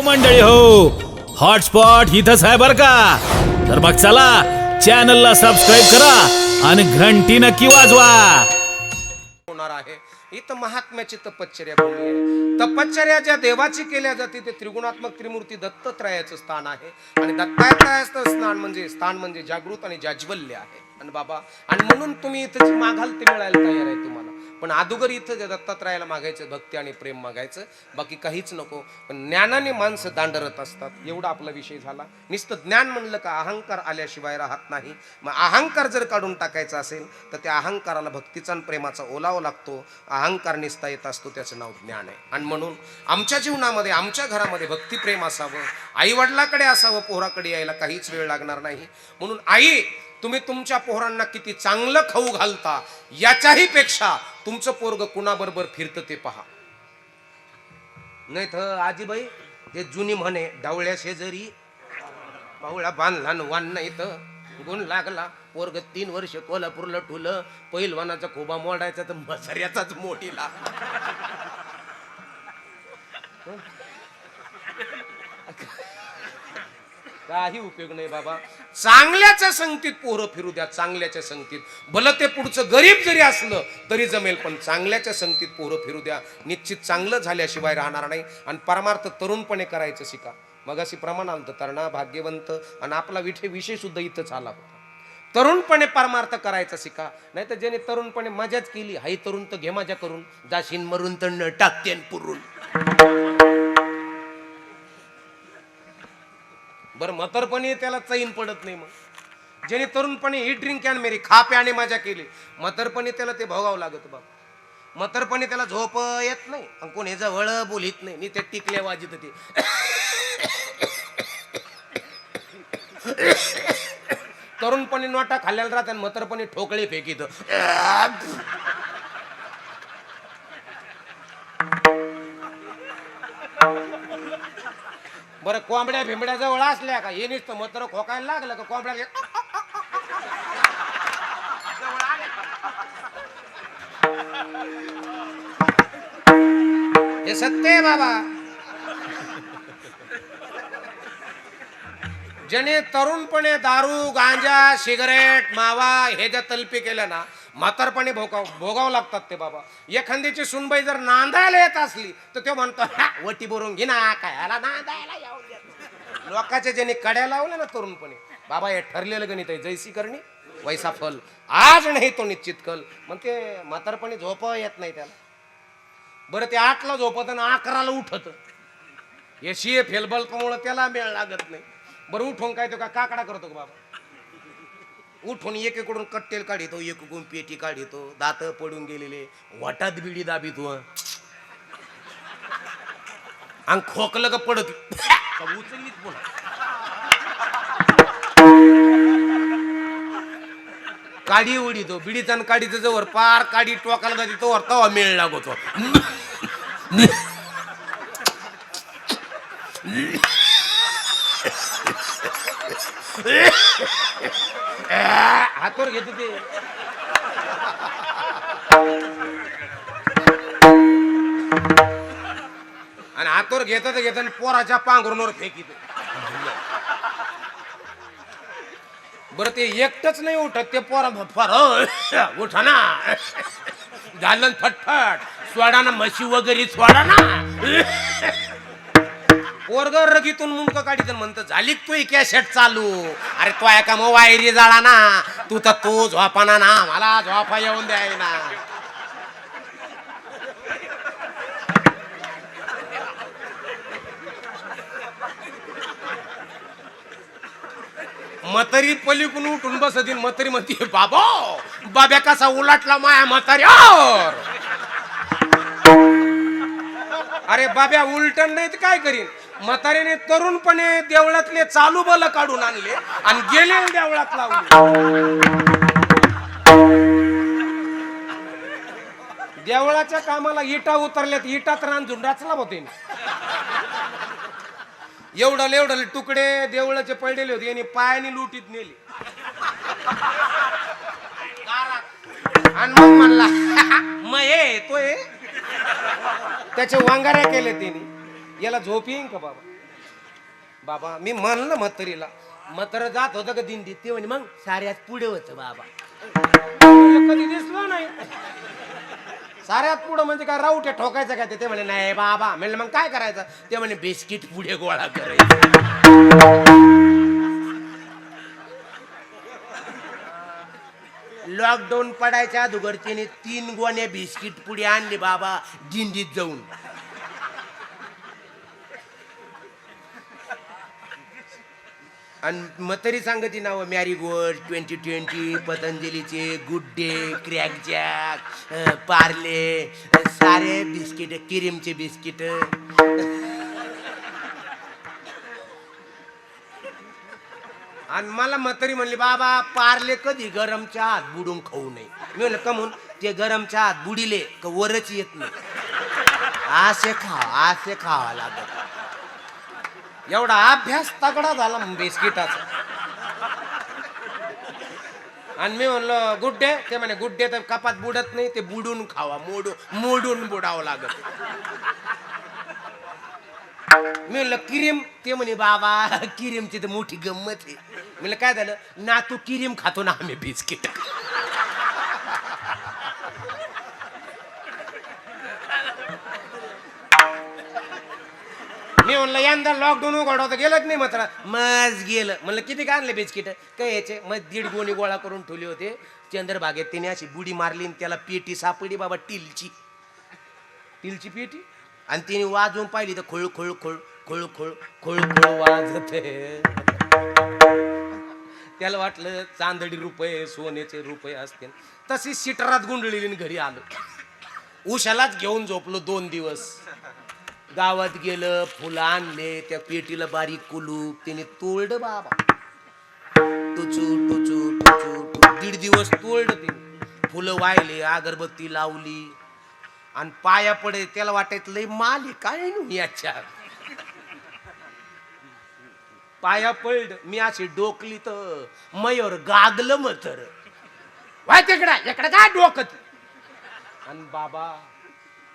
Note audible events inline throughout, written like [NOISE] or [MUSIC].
हो मंडळी हो. हॉटस्पॉट इथंच आहे बर का? तर मग चला चॅनलला सबस्क्राईब करा आणि घंटी नक्की वाजवा. होणार आहे. इथं महात्म्याची तपश्चर्या बोलली आहे. तपश्चर्या ज्या देवाची केल्या जाते ते त्रिगुणात्मक त्रिमूर्ती दत्तत्रयाचं स्थान आहे. आणि दत्तात्रयाचं स्थान म्हणजे स्थान म्हणजे जागृत आणि जाज्वल्य आहे. आणि बाबा आणि म्हणून तुम्ही इथं जी मागाल ते मिळायला तयार आहे तुम्हाला. पण अदोगर इथं जे दत्तात्रयाला मागायचं भक्ती आणि प्रेम मागायचं बाकी काहीच नको. पण ज्ञानाने माणसं दांडरत असतात एवढा आपला विषय झाला. नुसतं ज्ञान म्हणलं का अहंकार आल्याशिवाय राहत नाही. मग अहंकार जर काढून टाकायचा असेल तर त्या अहंकाराला भक्तीचा आणि प्रेमाचा ओलावा लागतो. अहंकार निसता येत असतो त्याचं नाव ज्ञान आहे. आणि म्हणून आमच्या जीवनामध्ये आमच्या घरामध्ये भक्तिप्रेम असावं आईवडिलाकडे असावं पोहराकडे यायला काहीच वेळ लागणार नाही. म्हणून आई तुम्ही तुमच्या पोहरांना किती चांगलं खाऊ घालता याच्याही पेक्षा तुमचं पोरग कुणाबरोबर फिरतं ते पहा. नाही तर आजीबाई ते जुनी म्हणे डावळ्या शेजारी बावळा बांधला न वान नाही तर गुण लागला. पोरग तीन वर्ष कोल्हापूरला ठुलं पहिलवानाचा खोबा मोडायचा तर मसऱ्याचाच मोठीला. [LAUGHS] काही उपयोग नाही बाबा. चांगल्याच्या संगतीत पोरं फिरू द्या चांगल्याच्या संगतीत. भलं ते पुढचं गरीब जरी असलं तरी जमेल पण चांगल्याच्या संगतीत पोरं फिरू द्या. निश्चित चांगलं झाल्याशिवाय राहणार नाही. आणि परमार्थ तरुणपणे करायचं शिका. मग अशी प्रमाण आलं तरणा भाग्यवंत आणि आपला विषय विषय सुद्धा इथंच आला होता. तरुणपणे परमार्थ करायचा शिका. नाही तर ज्याने तरुणपणे मजाच केली हाई तरुण तर घे मजा करून. जाशीन मरून तर न टाकतेन पुरून. बरं म्हातारपणी त्याला चैन पडत नाही मग. ज्याने तरुणपणे ही ड्रिंक अँड मेरी खा प्याने मजा केली. म्हातारपणी त्याला ते भोगावं लागत बाबा म्हातारपणी त्याला झोप येत नाही आणि कोणी जवळ बोलित नाही. मी ते टिकले वाजित ते तरुणपणी नोटा खाल्ल्याला राहत आणि म्हातारपणी ठोकळे फेकीत. बरं कोंबड्या भिंबड्या जवळ असल्या का? हे नुसतं मतर खोकायला लागलं का कोंबड्या हे सत्य आहे बाबा. ज्याने तरुणपणे दारू गांजा सिगरेट मावा हे ज्या तलपी केलं ना म्हातारपणे भोगाव भोगावं लागतात ते बाबा. एखाद्याची सुनबाई जर नांदायला येत असली तर तो म्हणतो वटी भरून घे ना काय नांदायला. लोकांच्या ज्याने कड्या लावल्या ना तरुणपणे बाबा हे ठरलेलं गणित आहे जैसी करणी वैसा फल. आज नाही तो निश्चित कल. मग ते म्हातारपणे झोप येत नाही त्याला. बरं ते आठला झोपत आणि अकराला उठत. हे शिये फेलबल्पामुळे त्याला मेळ लागत नाही. बरं उठून काय तो का काकडा करतो का बाबा? उठून एकीकडून कट्टेल काढितो एकीकडून पेटी काढितो दात पडून गेलेले. वाटात बिडी दाबितो आणि खोकलं का पडत. का उचललीच पुन्हा काडी उडीतो बिडीचा आणि काडीचं जवळ पार काडी टोकाला जाते तो तवा मेळ लागतो. हातवर घेतो ते. आणि घेतात घेतात पोराच्या पांघरूनवर फेकीत बरं ते एकटच नाही उठत ते पोरा फार उठा ना. झालं फटफट. सोडा ना म्हशी वगैरे सोडा ना. पोरग रगीतून मुंक काढित म्हणत झाली तू कॅसेट चालू? अरे तो एका मग वायरी जाळा ना? तू तर तो झोपाना ना. मला झोपा येऊन द्याय ना मतरी पलीकडून उठून बसतील मतरी म्हणते बाबा बाब्या कसा उलाटला माया म्हातारी अरे बाब्या उलटण नाही तर काय करीन? म्हातारीने तरुणपणे देवळातले चालू बल काढून आणले आणि गेले देवळात लावले. देवळाच्या कामाला इटा उतरल्यात इटात रान झुंडाचला होते एवढा एवढं तुकडे देवळाचे पडलेले होते यांनी पायाने लुटीत नेले. आणि मग म्हणला [LAUGHS] मग हे तो हे त्याचे वांगाऱ्या केले त्यांनी याला झोप येईन का बाबा? बाबा मी म्हणलं म्हातारीला म्हातारं जात होतं का दिंडीत? ते म्हणे मग साऱ्यात पुढे होतं बाबा. कधी दिसलो नाही. साऱ्यात पुढं म्हणजे काय राऊट्या ठोकायचं काय ते? म्हणे नाही बाबा. म्हणलं मग काय करायचं? ते म्हणे बिस्किट पुढे गोळा करायचं. लॉकडाऊन पडायच्या दुगरतीने तीन गोण्या बिस्किट पुढे आणली बाबा दिंडीत जाऊन. आणि मग तरी सांगते नावं. मॅरी मॅरीगोल्ड ट्वेंटी ट्वेंटी पतंजलीचे good day crack jack Parle सारे बिस्किट क्रीमचे बिस्किट. आणि मला म्हातारी म्हणली बाबा पार्ले कधी गरम चहात बुडून खाऊ नये? मी म्हणलं कमून ते गरम चहात बुडिले का वरच येत नाही? असे खा असे खावा लागत. एवढा अभ्यास तगडा झाला मग बिस्किटाचा. आणि मी म्हणलं गुड्डे ते म्हणे गुड्डे तर कपात बुडत नाही ते बुडून खावा मोडून मोडून बुडावं लागत. मी म्हणलं किरीम ते म्हणे बाबा किरीमची तर मोठी गंमत आहे. म्हणलं काय झालं? ना तू किरीम खातो ना आम्ही बिस्किट. मी म्हणलं यंदा लॉकडाऊन उघडवतं गेलंच नाही मात्र मज गेलं. म्हणलं किती का आणलं बिस्किट? काय याचे मग दीड गोणी गोळा करून ठेवले होते. चंद्रभागेत त्याने अशी बुडी मारली आणि त्याला पेटी सापडी बाबा टिलची. टिलची पेटी? आणि तिने वाजवून पाहिली तर खोळ खोळ खोळ खोळ खोळ खोळ खोळ वाजत. त्याला वाटलं चांदडी रुपये सोन्याचे रुपये असतील. तशी सिटरात गुंडळीली घरी आलो. उशालाच घेऊन झोपलो दोन दिवस. गावात गेलं फुलं आणले त्या पेटीला बारीक कुलूप तिने तोळड बाबा. टुचू टुचू टुचू दीड दिवस तोळड ते फुलं वाहिले अगरबत्ती लावली. आणि पाया पडे त्याला वाटायचं लय माल आहे काय नाही याच्या? पाया पड मी अशी डोकली तर मयूर गागलं मतर वाय तिकडा इकडं काय डोकत आणि बाबा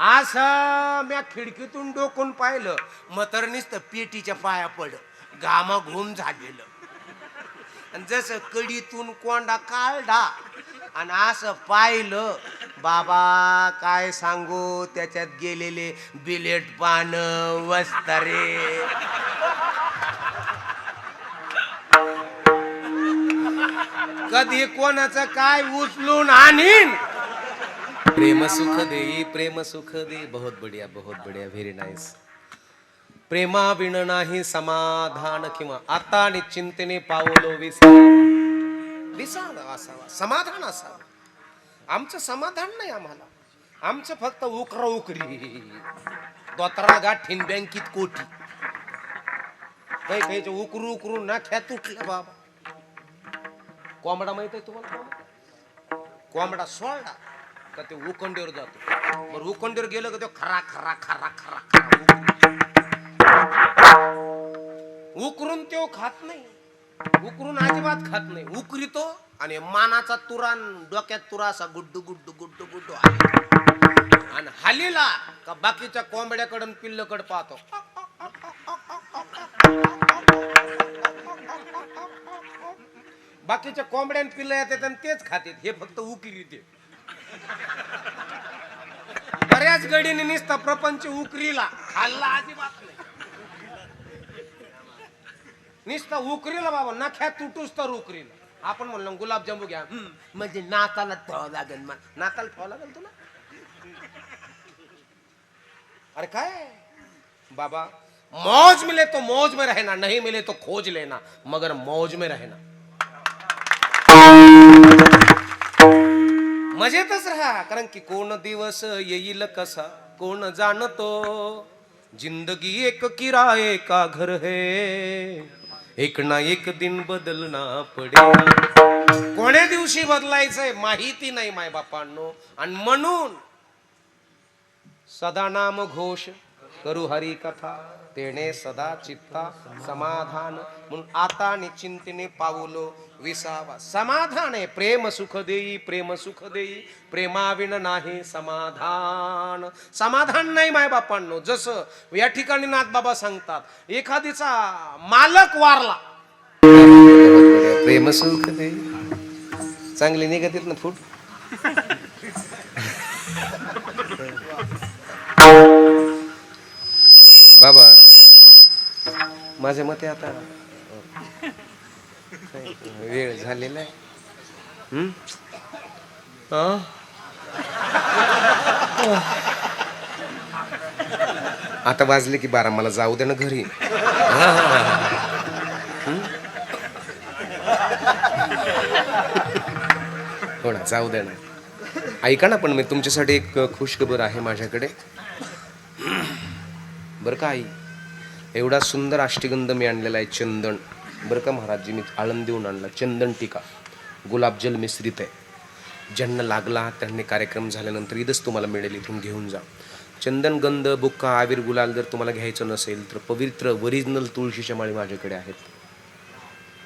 असं म्या खिडकीतून डोकून पाहिलं मतर नुसतं पेटीच्या पाया पड घामा घुम झालेलं. आणि जसं कडीतून कोंडा काढला आणि असं पाहिलं बाबा काय सांगू त्याच्यात गेलेले बिलेट पान वस्तारे. कधी कोणाचं काय उचलून आणीन? प्रेम सुख दे प्रेम सुख दे. बहुत बढ़िया बहुत बढ़िया. व्हेरी नाईस प्रेमा विण नाही समाधान किंवा आता आणि चिंतेने पावलो विसाड असावा. समाधान असावं. आमचं समाधान नाही आम्हाला. आमचं फक्त उकरा उकरी. दोतरा गाठीन बँकेत कोटी काही काही उकरू उकरू नाख्या तुटल्या बाबा. कोंबडा माहीत आहे तुम्हाला? कोंबडा? कोंबडा का ते उकंडीवर जातो. बरं उकंडीवर गेलं का तो खरा खरा खरा खरा खरा उकरून. तो खात नाही. उकरून अजिबात खात नाही. उकरीतो आणि मानाचा तुरान डोक्यात तुरा असा गुड्डू गुड्डू गुड्डू गुड्डू आणि हालीला का बाकीच्या कोंबड्याकडून पिल्लकड पाहतो. बाकीच्या कोंबड्यान पिल्ल येतात आणि तेच खातात. हे फक्त उकरी ते. बऱ्याच गडीने निसता प्रपंच उकरीला. खाल्ला अजिबात नाही. निसता उकरीला बाबा नख्या तुटूस तर उकरीला. आपण म्हणलो गुलाबजामू घ्या. हम्म, म्हणजे नाताला ठेवावं लागेल मला. नाताला ठेवावं लागेल तुला? अरे काय? बाबा मौज मिले तो मौज में रहना नहीं मिले तो खोज लेना मगर मौज में रहना. मजेतच राहा. कारण की कोण दिवस येईल कसा कोण जाणतो? जिंदगी एक किरा एका घर है? एक ना एक दिन बदलना पडेल. कोण्या दिवशी बदलायचंय माहिती नाही माय बापांनो आणि म्हणून सदा नाम घोष करू हरी कथा. तेने सदा चित्ता समाधान. म्हणून आता निश्चिंतीने पाऊलो विसावा. समाधान आहे प्रेम सुख देई प्रेम सुख देई. प्रेमाविण नाही समाधान. समाधान नाही माय बापांनो जसं या ठिकाणी नाथ बाबा सांगतात एखादीचा मालक वारला. प्रेम सुख देई. चांगली निघतील ना फूट? माझ्या मते आता वेळ झालेला आहे. आता वाजले की बारा मला जाऊ दे ना घरी. हो ना जाऊ दे ना. ऐका ना पण मी तुमच्यासाठी एक खुशखबर आहे माझ्याकडे. बरं का आई? एवढा सुंदर आष्टीगंध मी आणलेला आहे चंदन. बरं का महाराजजी मी आळंदीहून आणला. चंदन टीका. गुलाबजल मिश्रित आहे. ज्यांना लागला त्यांनी कार्यक्रम झाल्यानंतर इथंच तुम्हाला मिळेल इथून घेऊन जा. चंदन गंध बुक्का आवीर गुलाल जर तुम्हाला घ्यायचं नसेल तर पवित्र ओरिजिनल तुळशीच्या माळी माझ्याकडे आहेत.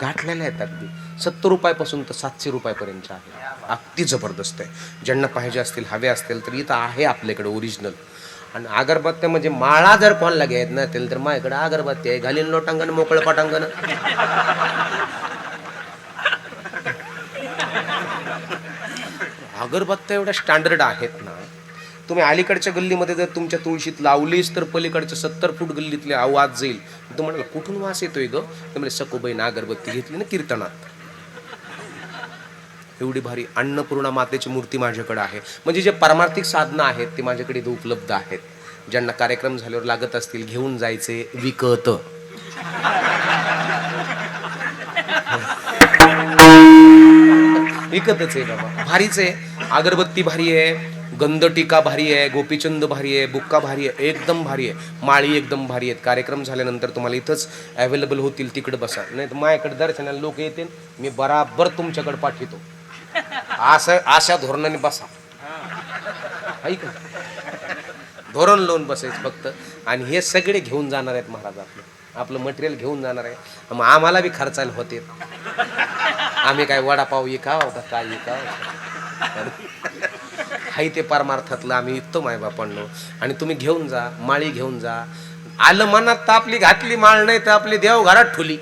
गाठलेल्या आहेत अगदी. सत्तर रुपयापासून तर सातशे रुपयापर्यंतच्या आहेत अगदी जबरदस्त आहे. ज्यांना पाहिजे असतील हवे असतील तर इथं आहे आपल्याकडे ओरिजिनल आणि अगरबत्त्या म्हणजे माळा जर कोणाला घ्यायत नसेल तर माझ्याकडे अगरबत्ती आहे. घालीन लोटांगण मोकळं पटांगण. अगरबत्त्या एवढ्या स्टँडर्ड आहेत ना. तुम्ही अलीकडच्या गल्लीमध्ये जर तुमच्या तुळशीत लावलीस तर पलीकडच्या सत्तर फूट गल्लीतले आवाज जाईल. तुम्हाला कुठून वास येतोय ग? म्हणजे सकोबाईनं अगरबत्ती घेतली ना कीर्तनात. एवढी भारी अन्नपूर्णा मातेची मूर्ती माझ्याकडे आहे. म्हणजे जे पारमार्थिक साधनं आहेत ते माझ्याकडे इथं उपलब्ध आहेत. ज्यांना कार्यक्रम झाल्यावर लागत असतील घेऊन जायचे विकत. विकतच आहे बाबा. भारीच आहे. अगरबत्ती भारी आहे गंध टीका भारी आहे गोपीचंद भारी आहे बुक्का भारी आहे एकदम भारी आहे. माळी एकदम भारी आहेत. कार्यक्रम झाल्यानंतर तुम्हाला इथंच अवेलेबल होतील तिकडे बसा. नाही तर माझ्याकडे दर्शनाला लोक येतील मी बराबर तुमच्याकडे पाठवतो. असं अशा धोरणाने बसा. ऐक धोरण लावून बसायचं फक्त. आणि हे सगळे घेऊन जाणार आहेत महाराज आपलं. आपलं मटेरियल घेऊन जाणार आहे मग आम्हाला बी खर्चायला होते. आम्ही काय वडापाव विकाव का काय विकाव? हाय ते परमार्थातलं आम्ही इथतो मायबापांनो आणि तुम्ही घेऊन जा माळी घेऊन जा. आलं मनात तर आपली घातली माळ नाही तर आपली देव घरात ठुली.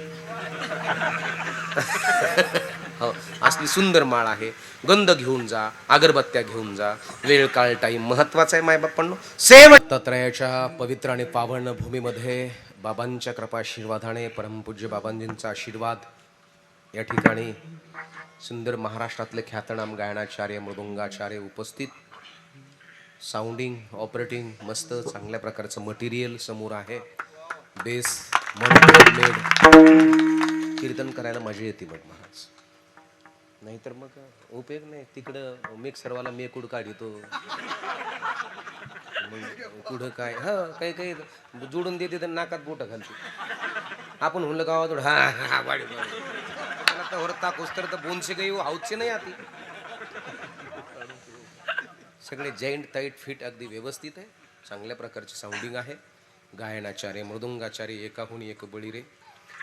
ही सुंदर माळ आहे. गंध घेऊन जा अगरबत्त्या घेऊन जा. वेळ काळ टाईम महत्त्वाचा आहे मायबापांनो सेव तत्रयाच्या पवित्र आणि पावन भूमीमध्ये बाबांच्या कृपाशीर्वादाने परमपूज्य बाबांजींचा आशीर्वाद. या ठिकाणी सुंदर महाराष्ट्रातले ख्यातनाम गायनाचार्य मृदुंगाचार्य उपस्थित. साऊंडिंग ऑपरेटिंग मस्त चांगल्या प्रकारचं मटेरियल समोर आहे. बेस मेड कीर्तन करायला मजा येते मग महाराज. नाहीतर मग उपयोग नाही. तिकडं मिक्सरवाला मेकूड काढितो? मग कुठं काय? हा काही काही जोडून देते तर नाकात बोटं घालते. आपण म्हणलं गावात हा हा वाडी तर वर तर बोनशे काही हाऊचे नाही आती. सगळे जैंट टाईट फिट अगदी व्यवस्थित आहे. चांगल्या प्रकारचे साऊंडिंग आहे. गायनाचार्य मृदुंगाचार्य एकाहून एक बळी रे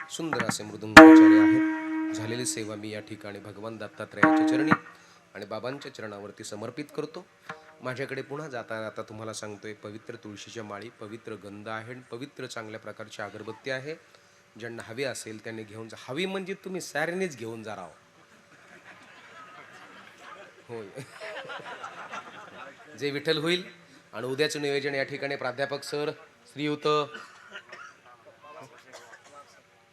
सुंदर असे मृदुंगाचार्य आहेत. झालेली सेवा मी या ठिकाणी भगवान दत्तात्रयाच्या चरणी आणि बाबांच्या चरणावरती समर्पित करतो. माझ्याकडे पुन्हा जाता जाता तुम्हाला सांगतोय पवित्र तुळशीच्या माळी पवित्र गंध आहे आणि पवित्र चांगल्या प्रकारची अगरबत्ती आहे. ज्यांना हवी असेल त्यांनी घेऊन जा. हवी म्हणजे तुम्ही सॅरेनेच घेऊन जा राव. होय. जे विठ्ठल होईल आणि उद्याचं नियोजन या ठिकाणी प्राध्यापक सर श्रीयुत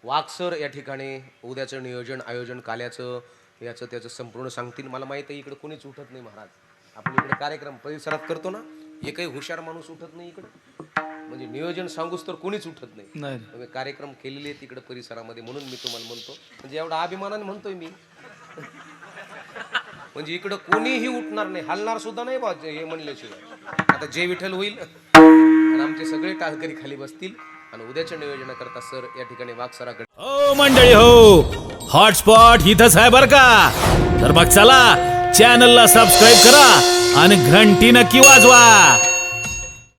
वाघ सर या ठिकाणी उद्याचं नियोजन आयोजन काल्याचं याचं त्याचं संपूर्ण सांगतील. मला माहिती आहे इकडे कोणीच उठत नाही महाराज. आपण इकडे कार्यक्रम परिसरात करतो ना एकही हुशार माणूस उठत नाही इकडे. म्हणजे नियोजन सांगूच तर कोणीच उठत नाही. तुम्ही कार्यक्रम केलेले आहेत तिकडे परिसरामध्ये म्हणून मी तुम्हाला म्हणतो. म्हणजे एवढा अभिमानाने म्हणतोय मी. [LAUGHS] म्हणजे इकडं कोणीही उठणार नाही. हलणार सुद्धा नाही बा हे म्हणल्याशिवाय. आता जे विठ्ठल होईल आमचे सगळे टाळकरी खाली बसतील. आणि उद्याच्या नियोजनाकरता सर या ठिकाणी वागसराकडे हो मंडळी हो. हॉटस्पॉट इथंच आहे बर का? तर मग चला चॅनलला सबस्क्राईब करा आणि घंटी नक्की वाजवा.